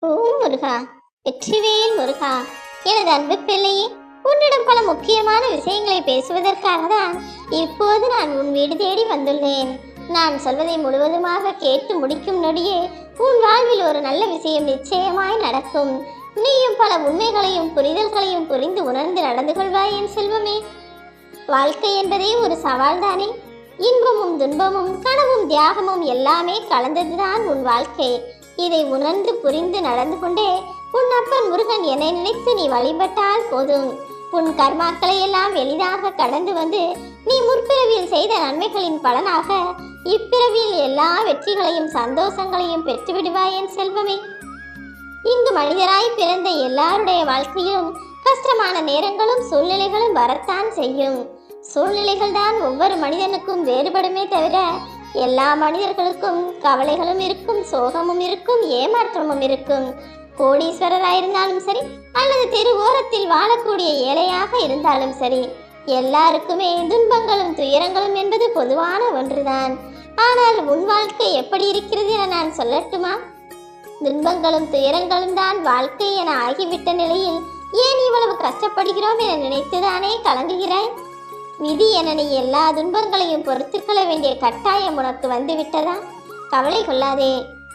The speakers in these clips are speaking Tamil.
ஓ முருகா. வெற்றிவேல் முருகா. எனது அன்பு பிள்ளையே உன்னிடம் பல முக்கியமான விஷயங்களை பேசுவதற்காக தான் இப்போது நான் உன் வீடு தேடி வந்துள்ளேன். நான் சொல்வதை முழுவதுமாக கேட்டு முடிக்கும் நொடியே உன் வாழ்வில் ஒரு நல்ல விஷயம் நிச்சயமாய் நடக்கும். நீயும் பல உண்மைகளையும் புரிதல்களையும் புரிந்து உணர்ந்து நடந்து கொள்வாய் என் செல்வமே. வாழ்க்கை என்பதே ஒரு சவால் தானே. இன்பமும் துன்பமும் கனவும் தியாகமும் எல்லாமே கலந்ததுதான் உன் வாழ்க்கை. இதை உணர்ந்து புரிந்து நடந்து கொண்டே உன் அப்பன் முருகன் என்னை நினைத்து நீ வழிபட்டால் போதும். உன் கர்மாக்களை எல்லாம் எளிதாக கடந்து வந்து நீ முற்பிறவியில் செய்த நன்மைகளின் பலனாக இப்பிறவியில் எல்லா வெற்றிகளையும் சந்தோஷங்களையும் பெற்றுவிடுவாய் என் செல்வமே. இங்கு மனிதராய் பிறந்த எல்லாருடைய வாழ்க்கையிலும் கஷ்டமான நேரங்களும் சூழ்நிலைகளும் வரத்தான் செய்யும். சூழ்நிலைகள் தான் ஒவ்வொரு மனிதனுக்கும் வேறுபடுமே தவிர எல்லா மனிதர்களுக்கும் கவலைகளும் இருக்கும் சோகமும் இருக்கும் ஏமாற்றமும் இருக்கும். கோடீஸ்வரராயிருந்தாலும் சரி அல்லது தெரு ஓரத்தில் வாழக்கூடிய ஏழையாக இருந்தாலும் சரி எல்லாருக்குமே துன்பங்களும் துயரங்களும் என்பது பொதுவான ஒன்றுதான். ஆனால் உன் வாழ்க்கை எப்படி இருக்கிறது என நான் சொல்லட்டுமா? துன்பங்களும் துயரங்களும் தான் வாழ்க்கை என ஆகிவிட்ட நிலையில் ஏன் இவ்வளவு கஷ்டப்படுகிறோம் என நினைத்துதானே கலங்குகிறாய்? விதி என நீ எல்லா துன்பங்களையும் பொறுத்துக்கொள்ள வேண்டிய கட்டாயம் உனக்கு வந்துவிட்டதா? கவலை கொள்ளாதே.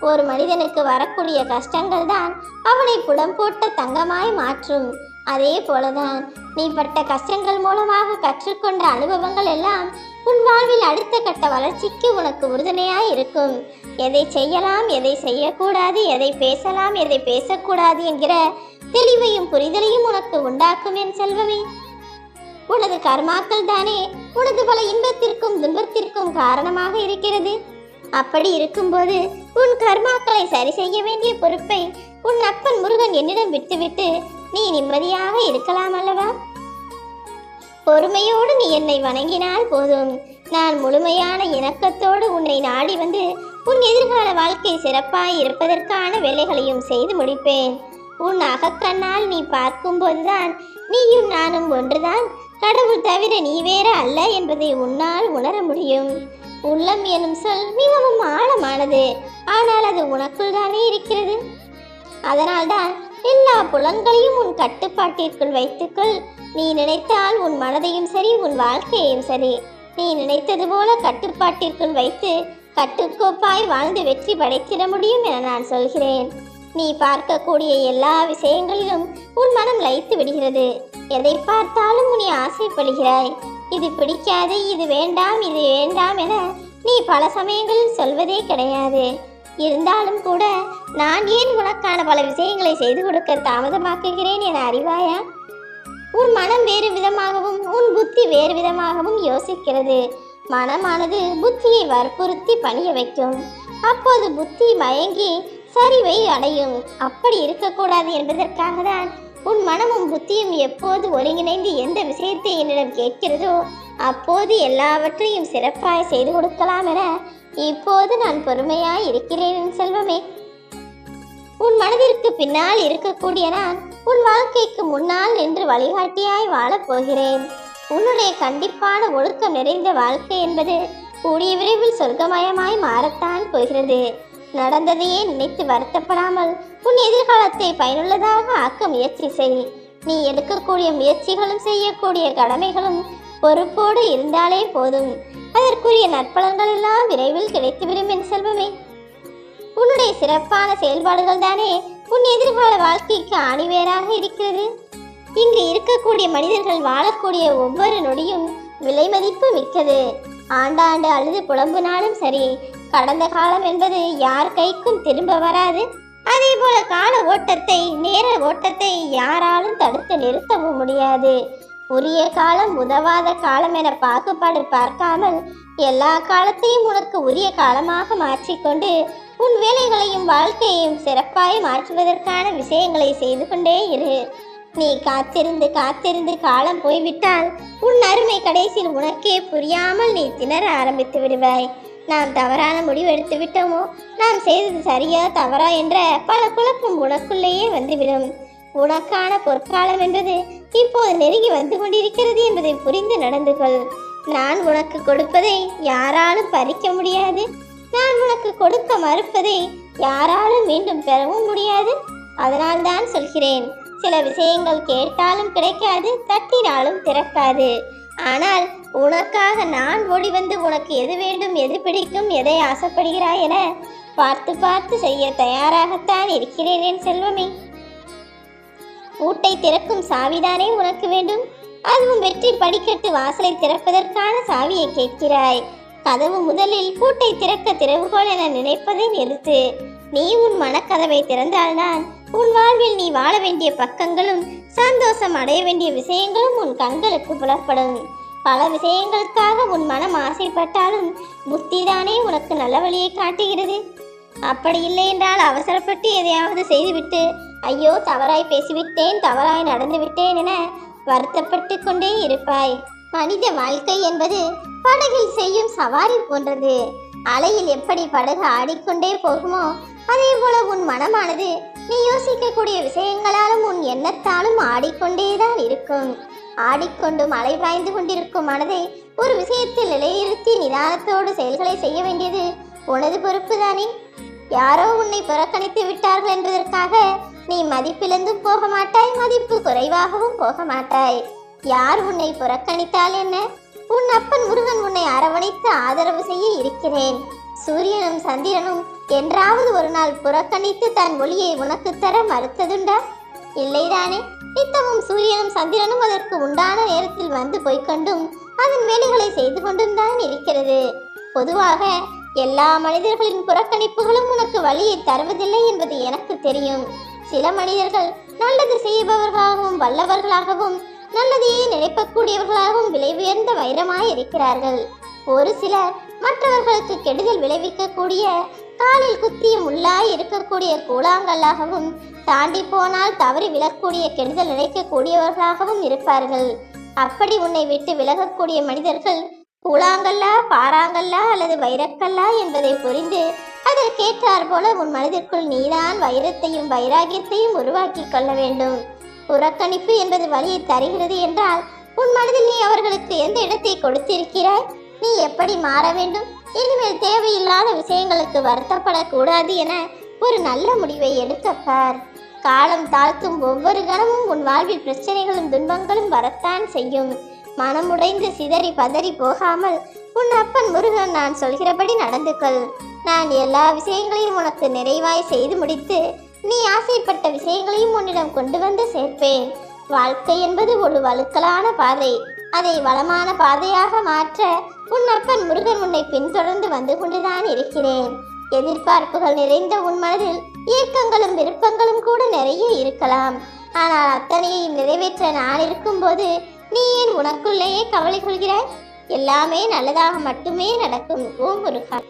ஒரு மனிதனுக்கு வரக்கூடிய கஷ்டங்கள் தான் அவனை புடம் போட்ட தங்கமாய் மாற்றும். அதே போலதான் நீ பட்ட கஷ்டங்கள் மூலமாக கற்றுக்கொண்ட அனுபவங்கள் எல்லாம் உன் வாழ்வில் அடுத்த கட்ட வளர்ச்சிக்கு உனக்கு உறுதுணையாய் இருக்கும். எதை செய்யலாம் எதை செய்யக்கூடாது எதை பேசலாம் எதை பேசக்கூடாது என்கிற தெளிவையும் புரிதலையும் உனக்கு உண்டாக்கும் என் செல்வமே. உனது கர்மாக்கள் தானே உனது பல இன்பத்திற்கும் துன்பத்திற்கும் காரணமாக இருக்கிறது. அப்படி இருக்கும்போது உன் கர்மாக்களை சரி செய்ய வேண்டிய பொறுப்பை உன் அப்பன் முருகன் என்னிடம் விட்டுவிட்டு நீ நிம்மதியாக இருக்கலாம் அல்லவா? பொறுமையோடு நீ என்னை வணங்கினால் போதும். நான் முழுமையான இணக்கத்தோடு உன்னை நாடி வந்து உன் எதிர்கால வாழ்க்கை சிறப்பாய் இருப்பதற்கான வேலைகளையும் செய்து முடிப்பேன். உன் அகக்கண்ணால் நீ பார்க்கும்போதுதான் நீயும் நானும் ஒன்றுதான் கடவுள் தவிர நீ வேற அல்ல என்பதை உன்னால் உணர முடியும். உள்ளம் எனும் சொல் மிகவும் ஆழமானது. ஆனால் அது உனக்குள் தானே இருக்கிறது? அதனால்தான் எல்லா புலன்களையும் உன் கட்டுப்பாட்டிற்குள் வைத்துக்கொள். நீ நினைத்தால் உன் மனதையும் சரி உன் வாழ்க்கையையும் சரி. நீ நினைத்தது போல கட்டுப்பாட்டிற்குள் வைத்து கட்டுக்கோப்பாய் வாழ்ந்து வெற்றி படைத்திட முடியும் என நான் சொல்கிறேன். நீ பார்க்கக்கூடிய எல்லா விஷயங்களிலும் உன் மனம் லயித்து விடுகிறது. எதை பார்த்தாலும் நீ ஆசைப்படுகிறாய்? இது பிடிக்காது இது வேண்டாம் இது வேண்டாம் என நீ பல சமயங்களில் சொல்வதே கிடையாது. இருந்தாலும் கூட நான் ஏன் உனக்கான பல விஷயங்களை செய்து கொடுக்க தாமதமாக்குகிறேன் என அறிவாயா? உன் மனம் வேறு விதமாகவும் உன் புத்தி வேறு விதமாகவும் யோசிக்கிறது. மனமானது புத்தியை வற்புறுத்தி பணிய வைக்கும். அப்போது புத்தி மயங்கி சரிவை அடையும். அப்படி இருக்கக்கூடாது என்பதற்காக தான் உன் மனமும் புத்தியும் எப்போது ஒருங்கிணைந்து எந்த விஷயத்தை என்னிடம் கேட்கிறதோ அப்போது எல்லாவற்றையும் சிறப்பாய் செய்து கொடுக்கலாம் என இப்போது நான் பொறுமையாய் இருக்கிறேன் என் செல்வமே. உன் மனதிற்கு பின்னால் இருக்கக்கூடிய நான் உன் வாழ்க்கைக்கு முன்னால் நின்று வழிகாட்டியாய் வாழப் போகிறேன். உன்னுடைய கண்டிப்பான ஒழுக்கம் நிறைந்த வாழ்க்கை என்பது கூடிய விரைவில் சொர்க்கமயமாய் மாறத்தான் போகிறது. நடந்ததையே நினைத்து வருத்தப்படாமல் உன் எதிர்காலத்தை பயனுள்ளதாக ஆக்க முயற்சி செய். நீ எடுக்கக்கூடிய முயற்சிகளும் செய்யக்கூடிய கடமைகளும் பொறுப்போடு இருந்தாலே போதும். அதற்குரிய நற்பலன்கள் எல்லாம் விரைவில் கிடைத்துவிடும் என் செல்வமே. உன்னுடைய சிறப்பான செயல்பாடுகள் தானே உன் எதிர்கால வாழ்க்கைக்கு ஆணிவேராக இருக்கிறது. இங்கு இருக்கக்கூடிய மனிதர்கள் வாழக்கூடிய ஒவ்வொரு நொடியும் விலை மதிப்பு மிக்கது. ஆண்டாண்டு அல்லது புலம்புனாலும் சரி. கடந்த காலம் என்பது யார் கைக்கும் திரும்ப வராது. அதே போல கால ஓட்டத்தை நேர ஓட்டத்தை யாராலும் தடுத்து நிறுத்தவும் முடியாது. உரிய காலம் உதவாத காலம் என பாகுபாடு பார்க்காமல் எல்லா காலத்தையும் உனக்கு உரிய காலமாக மாற்றிக்கொண்டு உன் வேலைகளையும் வாழ்க்கையையும் சிறப்பாய் மாற்றுவதற்கான விஷயங்களை செய்து கொண்டே இரு. நீ காத்திருந்து காத்திருந்து காலம் போய்விட்டால் உன் அருமை கடைசியில் உனக்கே புரியாமல் நீ திணற ஆரம்பித்து விடுவாய். நாம் தவறான முடிவு எடுத்து விட்டோமோ? நாம் செய்தது சரியா தவறா என்ற பல குழப்பம் உனக்குள்ளேயே வந்துவிடும். உனக்கான பொற்காலம் என்பது இப்போது நெருங்கி வந்து கொண்டிருக்கிறது என்பதை புரிந்து நடந்து கொள். நான் உனக்கு கொடுப்பதை யாராலும் பறிக்க முடியாது. நான் உனக்கு கொடுக்க மறுப்பதை யாராலும் மீண்டும் பெறவும் முடியாது. அதனால்தான் சொல்கிறேன் சில விஷயங்கள் கேட்டாலும் கிடைக்காது தட்டினாலும் திறக்காது. ஆனால் உனக்காக நான் ஓடி வந்து உனக்கு எது வேண்டும் எது பிடிக்கும் எதை ஆசைப்படுகிறாய் என பார்த்து பார்த்து செய்ய தயாராகத்தான் இருக்கிறேன் என் செல்வமே. பூட்டை திறக்கும் சாவிதானே உனக்கு வேண்டும். அதுவும் வெற்றி படிக்கட்டு வாசலை திறப்பதற்கான சாவியை கேட்கிறாய். கதவு முதலில் பூட்டை திறக்க திறவுகோல் என நினைப்பதை நிறுத்து. நீ உன் மனக்கதவை திறந்தால்தான் உன் வாழ்வில் நீ வாழ வேண்டிய பக்கங்களும் சந்தோஷம் அடைய வேண்டிய விஷயங்களும் உன் கண்களுக்கு புலப்படும். பல விஷயங்களுக்காக உன் மனம் ஆசைப்பட்டாலும் புத்தி தானே உனக்கு நல்ல வழியை காட்டுகிறது. அப்படி இல்லை என்றால் அவசரப்பட்டு எதையாவது செய்துவிட்டு ஐயோ தவறாய் பேசிவிட்டேன் தவறாய் நடந்து விட்டேன் என வருத்தப்பட்டு கொண்டே இருப்பாய். மனித வாழ்க்கை என்பது படகில் செய்யும் சவாரி போன்றது. அலையில் எப்படி படகு ஆடிக்கொண்டே போகுமோ அதே போல உன் மனமானது நீ யோசிக்கக்கூடிய விஷயங்களாலும் உன் எண்ணத்தாலும் ஆடிக்கொண்டேதான் இருக்கும். ஆடிக்கொண்டும் அலை பாய்ந்து கொண்டிருக்கும் மனதை ஒரு விஷயத்தில் நிலைநிறுத்தி நிதானத்தோடு செயல்களை செய்ய வேண்டியது உனது பொறுப்பு தானே யாரோ உன்னை புறக்கணித்து விட்டார்கள் என்பதற்காக நீ மதிப்பிழந்தும் போக மாட்டாய் மதிப்பு குறைவாகவும் போக மாட்டாய். யார் உன்னை புறக்கணித்தால் என்ன? உன் அப்பன் முருகன் உன்னை அரவணைத்து ஆதரவு செய்ய இருக்கிறேன். சூரியனும் சந்திரனும் என்றாவது ஒரு நாள் புறக்கணித்து தன் ஒளியை உனக்கு தர மறுத்ததுண்டா? இல்லைதானே. நித்தமும் சூரியனும் சந்திரனும் அதற்கு உண்டான நேரத்தில் வந்து போய்க்கொண்டும் அதன் வேலைகளை செய்து கொண்டும் தான் இருக்கிறது. பொதுவாக எல்லா மனிதர்களின் புறக்கணிப்புகளும் உனக்கு வழியை தருவதில்லை என்பது எனக்கு தெரியும். சில மனிதர்கள் நல்லது செய்பவர்களாகவும் வல்லவர்களாகவும் நல்லதையே நினைப்பக்கூடியவர்களாகவும் விலை உயர்ந்த வைரமாய் இருக்கிறார்கள். ஒரு சிலர் மற்றவர்களுக்கு கெடுதல் விளைவிக்கக்கூடிய காலில் குத்திய முள்ளாய் இருக்கக்கூடிய கூழாங்கல்லாகவும் தாண்டி போனால் தவறி விழக்கூடிய கெடுதல் நினைக்கக்கூடியவர்களாகவும் இருப்பார்கள். அப்படி உன்னை விட்டு விலகக்கூடிய மனிதர்கள் கூழாங்கல்லா பாறாங்கல்லா அல்லது வைரக்கல்லா என்பதை புரிந்து அதற்கேற்றார் போல உன் மனதிற்குள் நீதான் வைரத்தையும் வைராகியத்தையும் உருவாக்கி கொள்ள வேண்டும். புறக்கணிப்பு என்பது வழியை தருகிறது என்றால் உன் மனதில் நீ அவர்களுக்கு எந்த இடத்தை கொடுத்திருக்கிறாய்? நீ எப்படி மாற வேண்டும்? இனிமேல் தேவையில்லாத விஷயங்களுக்கு வருத்தப்படக்கூடாது என ஒரு நல்ல முடிவை எடுக்கப்பார் காலம் தாழ்த்தும் ஒவ்வொரு கணமும் உன் வாழ்வில் பிரச்சனைகளும் துன்பங்களும் வரத்தான் செய்யும். மனமுடைந்து சிதறி பதறி போகாமல் உன் அப்பன் முருகன் நான் சொல்கிறபடி நடந்து கொள் நான் எல்லா விஷயங்களையும் உனக்கு நிறைவாய் செய்து முடித்து நீ ஆசைப்பட்ட விஷயங்களையும் உன்னிடம் கொண்டு வந்து சேர்ப்பேன். வாழ்க்கை என்பது ஒரு வழுக்கலான பாதை. அதை வளமான பாதையாக மாற்ற உன் அப்பன் முருகன் உன்னை பின்தொடர்ந்து வந்து கொண்டுதான் இருக்கிறேன். எதிர்பார்ப்புகள் நிறைந்த உன் மனதில் இயக்கங்களும் விருப்பங்களும் கூட நிறைய இருக்கலாம். ஆனால் அத்தனையையும் நிறைவேற்ற நான் இருக்கும்போது நீ ஏன் உனக்குள்ளேயே கவலை கொள்கிறாய்? எல்லாமே நல்லதாக மட்டுமே நடக்கும் ஓ முருகன்